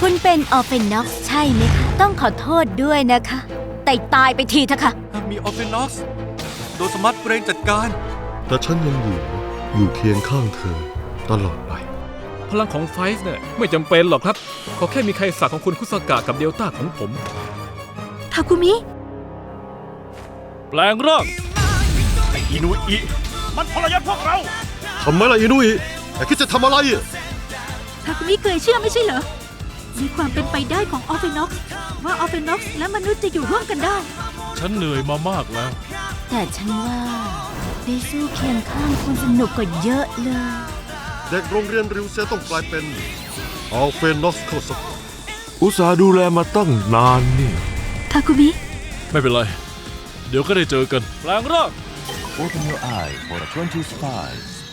คุณเป็นออฟเฟนน็อกซ์ใช่ไหมคะ ต้องขอโทษด้วยนะคะ แต่ตายไปทีเถอะค่ะ มีออฟฟินน็อกซ์โดนสมัตเกรงจัดการ แต่ฉันยังอยู่อยู่เคียงข้างเธอตลอดไป พลังของไฟส์เนี่ยไม่จำเป็นหรอกครับ ขอแค่มีใครสักของคุณคุสกะกับเดลต้าของผม ทาคุมิ แปลงร่างอินุอิมันทรยศพวกเรา ทำไมล่ะอินุอิแต่คิดจะทำอะไรอะทาคุมิเคยเชื่อไม่ใช่เหรอ มีความเป็นไปได้ของออฟเฟน็อกซ์ว่าออฟเฟน็อกซ์และมนุษย์จะอยู่ร่วมกันได้ ฉันเหนื่อยมามากแล้ว แต่ฉันว่าได้สู้เคียงข้างคุณสนุกกว่าเยอะเลย เด็กโรงเรียนริวเซต้องกลายเป็นอัลเฟนอสเข้าสักอุตส่าห์ดูแลมาตั้งนานนี่ ทาคุมิ ไม่เป็นไร เดี๋ยวก็ได้เจอกัน แปลงร่าง Open your eye for the 20 spies.